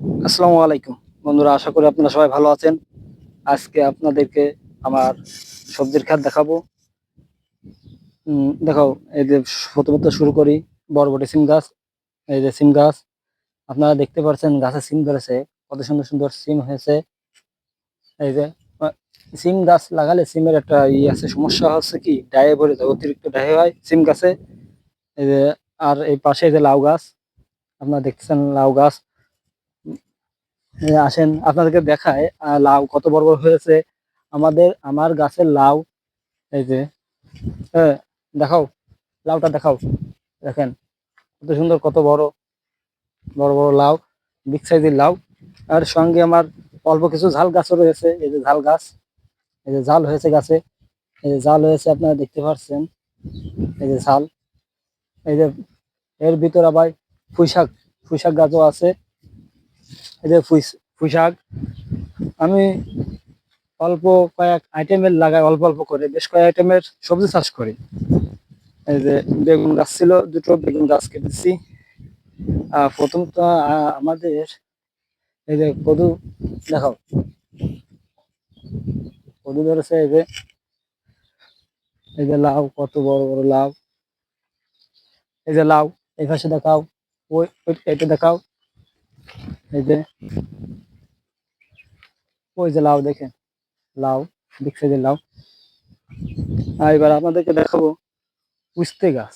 আসসালামু আলাইকুম। বন্ধুরা, আশা করি আপনারা সবাই ভালো আছেন। আজকে আপনাদেরকে আমার সবজির খাত দেখাবো। দেখাও এই যে প্রথমত শুরু করি, বরবটি সিম গাছ, এই যে সিম গাছ। আপনারা দেখতে পাচ্ছেন গাছে সিম ধরেছে, কত সুন্দর সুন্দর সিম হয়েছে। এই যে, সিম গাছ লাগালে সিমের একটা ই আছে, সমস্যা হচ্ছে কি, ডায়ে ভরে যায়, অতিরিক্ত ডায়ে হয় সিম গাছে। এই যে, আর এই পাশে যে লাউ গাছ, আপনারা দেখতেছেন লাউ গাছ। আসেন, আপনাদেরকে দেখায় লাউ কত বড় বড় হয়েছে। আমাদের, আমার গাছের লাউ, এই যে হ্যাঁ দেখাও, লাউটা দেখাও, দেখেন, কত সুন্দর, কত বড় বড় বড় লাউ বিগ সাইজের লাউ। আর সঙ্গে আমার অল্প কিছু ঝাল গাছও রয়েছে, এই যে ঝাল গাছ, এই যে ঝাল হয়েছে গাছে, এই যে ঝাল হয়েছে, আপনারা দেখতে পাচ্ছেন এই যে ঝাল, এই যে, এর ভিতর আবার পুঁইশাক পুঁইশাক গাছও আছে। এই যে পুঁই পুঁইশাক আমি অল্প কয়েক আইটেমের লাগাই অল্প অল্প করে। বেশ কয়েক আইটেমের সবজি চাষ করি। এই যে বেগুন গাছ ছিল দুটো বেগুন গাছ কেটেছি। আহ, প্রথম তো আমাদের এই যে কদু দেখাও। কদু ধরেছে এই যে এই যে লাউ কত বড় বড় লাউ। এই যে লাউ এই পাশে দেখাও। ওই- এটা দেখাও। এই যে, ওই যে লাউ দেখেন, লাউ বিগ সাইজের লাউ। আর এবার আপনাদেরকে দেখাবো উস্তে গাছ।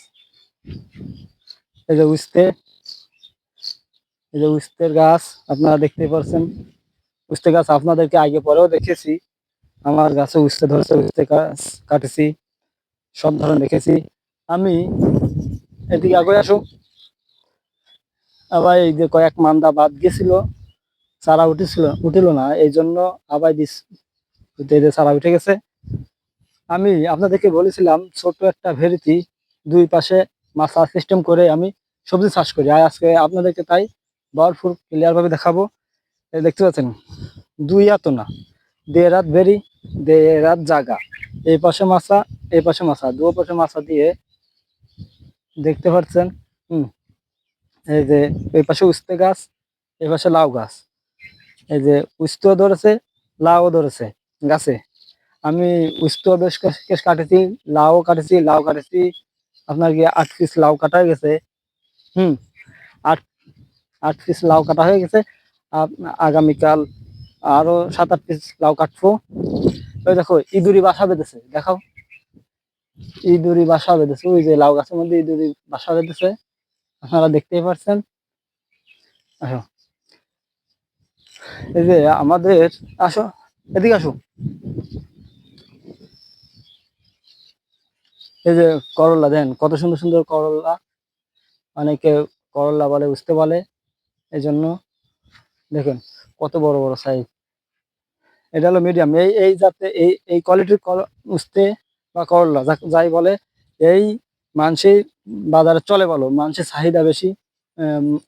এই যে উস্তে, এই যে উস্তের গাছ, আপনারা দেখতে পাচ্ছেন উস্তে গাছ আপনাদেরকে আগে পরেও দেখেছি। আমার গাছে উস্তে ধরেছে, উস্তে গাছ কাটেছি, সব ধরনের দেখেছি। আমি এদিকে আগে আসো আবার এই যে কয়েক মান্দা বাদ গেছিল, চারা উঠেছিল, উঠিল না, এই জন্য আবার দিস চারা উঠে গেছে। আমি আপনাদেরকে বলেছিলাম ছোট একটা ভেরিতি দুই পাশে মাছা সিস্টেম করে আমি সবজি চাষ করি। আর আজকে আপনাদেরকে তাই ভরপুর ক্লিয়ার ভাবে দেখাবো। দেখতে পাচ্ছেন, দুই এত না দেড় রাত বেরি দেড় রাত জাগা। এই পাশে মাছা, এই পাশে মাছা দু পাশে মাছা দিয়ে দেখতে পাচ্ছেন, হুম এই যে এই পাশে উস্তে গাছ, এই পাশে লাউ গাছ। এই যে উস্তেও ধরেছে, লাউও ধরেছে গাছে। আমি উস্তো বেশ কা- বেশ কাটেছি লাউ কাটেছি লাউ কাটেছি। আপনার কি আট পিস লাউ কাটা হয়ে গেছে? হুম, আট আট পিস লাউ কাটা হয়ে গেছে। আগামীকাল আরও সাত, আট পিস লাউ কাটবো। ওই দেখো, ইঁদুরি বাসা বেঁধেছে, দেখাও। ইঁদুরি বাসা বেঁধেছে, ওই যে লাউ গাছের মধ্যে ইঁদুরি বাসা বেঁধেছে। আপনারা দেখতেই পারছেন। আসো। এই যে আমাদের, আসো, এদিকে আসো। এই যে করলা, দেন, কত সুন্দর সুন্দর করলা। অনেকে করলা বলে বুঝতে বলে। এই জন্য দেখুন, কত বড় বড় সাইজ এটা হলো মিডিয়াম এই এই যাতে এই এই কোয়ালিটির উঠতে বা করলা যাই বলে, এই মানুষের বাজারে চলে বলো মানুষের চাহিদা বেশি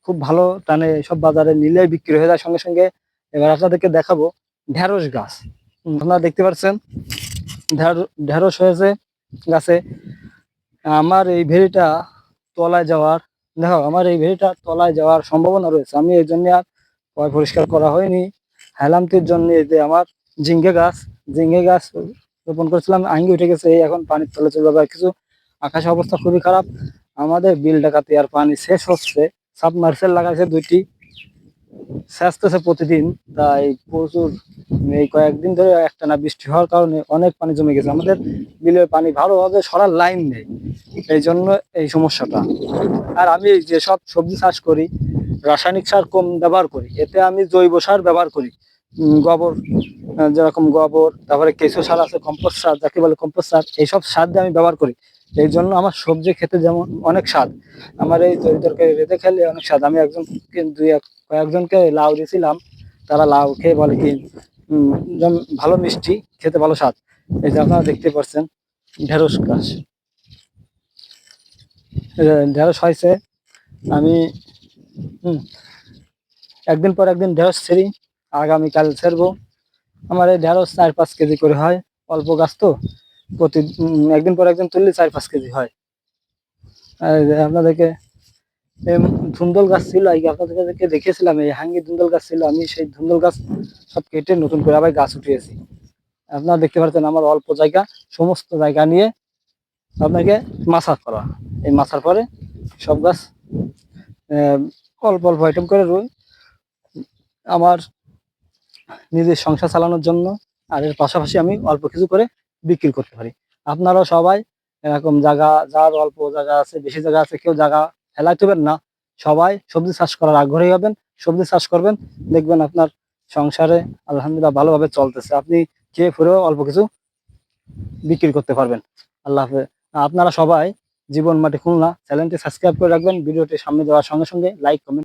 খুব ভালো টানে সব বাজারে নিলে বিক্রি হয়ে যায়। সঙ্গে সঙ্গে এবার আপনাদেরকে দেখাবো ঢেঁড়স গাছ। আপনারা দেখতে পাচ্ছেন, ঢেঁড়- ঢেঁড়স হয়েছে গাছে। আমার এই ভেড়িটা তলায় যাওয়ার, দেখো, আমার এই ভেড়িটা তলায় যাওয়ার সম্ভাবনা রয়েছে। আমি এই জন্য আর পয় পরিষ্কার করা হয়নি। হেলামতির জন্য যে আমার ঝিঙ্গে গাছ ঝিঙ্গে গাছ রোপণ করেছিলাম, আঙ্গি উঠে গেছে, এই এখন পানির তলে চলে যাবে কিছু আকাশের অবস্থা খুবই খারাপ। আমাদের বিল ডাকাতে আর পানি শেষ হচ্ছে। সাবমার্সেল লাগাইছে দুইটি। সেচতেছে প্রতিদিন। তাই প্রচুর এই কয়েকদিন ধরে একটা না বৃষ্টি হওয়ার কারণে অনেক পানি জমে গেছে। আমাদের বিলের পানি ভালোভাবে সরার লাইন নেই। এই জন্য এই সমস্যাটা। আর আমি যেসব সবজি চাষ করি, রাসায়নিক সার কম ব্যবহার করি, এতে আমি জৈব সার ব্যবহার করি। গোবর যেরকম গোবর, তারপরে কেঁচো সার আছে, কম্পোস্ট সার, যাকে বলে কম্পোস্ট সার, এইসব সার দিয়ে আমি ব্যবহার করি। এই জন্য আমার সবজি খেতে যেমন অনেক স্বাদ। আমার এই তরি তরকারি রেঁধে খেলে অনেক স্বাদ। আমি একজন দুই এক কয়েকজনকে লাউ দিয়েছিলাম, তারা লাউ খেয়ে বলে কি ভালো মিষ্টি, খেতে ভালো স্বাদ। এই যে আপনারা দেখতে পাচ্ছেন ঢেঁড়স গাছ। ঢেঁড়স হয়েছে, আমি, হুম, একদিন পর একদিন ঢেঁড়স ছেড়ি, আগামীকাল ছেড়বো। আমার এই ঢেঁড়স চার পাঁচ কেজি করে হয়, অল্প গাছ তো। প্রতি একদিন পর একদিন তুললে চার, পাঁচ কেজি হয়। আর আপনাদেরকে ধুন্দল গাছ ছিল আপনাদেরকে দেখেছিলাম এই হাঙ্গি ধুন্দল গাছ ছিল, আমি সেই ধুন্দল গাছ সব কেটে নতুন করে আবার গাছ উঠিয়েছি। আপনারা দেখতে পাচ্ছেন আমার অল্প জায়গা, সমস্ত জায়গা নিয়ে আপনাকে মাছার করা। এই মাছার পরে সব গাছ অল্প অল্প আইটেম করে রুই। আমার নিজের সংসার চালানোর জন্য, আর এর পাশাপাশি আমি অল্প কিছু করে বিক্রি করতে পারি। আপনারা সবাই এরকম জায়গা, যার অল্প জায়গা আছে, বেশি জায়গা আছে, কেউ জায়গা ফেলাইতে হবেন না। সবাই সবজি চাষ করার আগ্রহী হবেন, সবজি চাষ করবেন, দেখবেন আপনার সংসারে আলহামদুলিল্লাহ ভালোভাবে চলতেছে। আপনি খেয়ে ফুরেও অল্প কিছু বিক্রি করতে পারবেন। আল্লাহ হাফেজ। আপনারা সবাই জীবন মাটি খুলনা চ্যানেলটি সাবস্ক্রাইব করে রাখবেন। ভিডিওটি সামনে দেওয়ার সঙ্গে সঙ্গে লাইক, কমেন্ট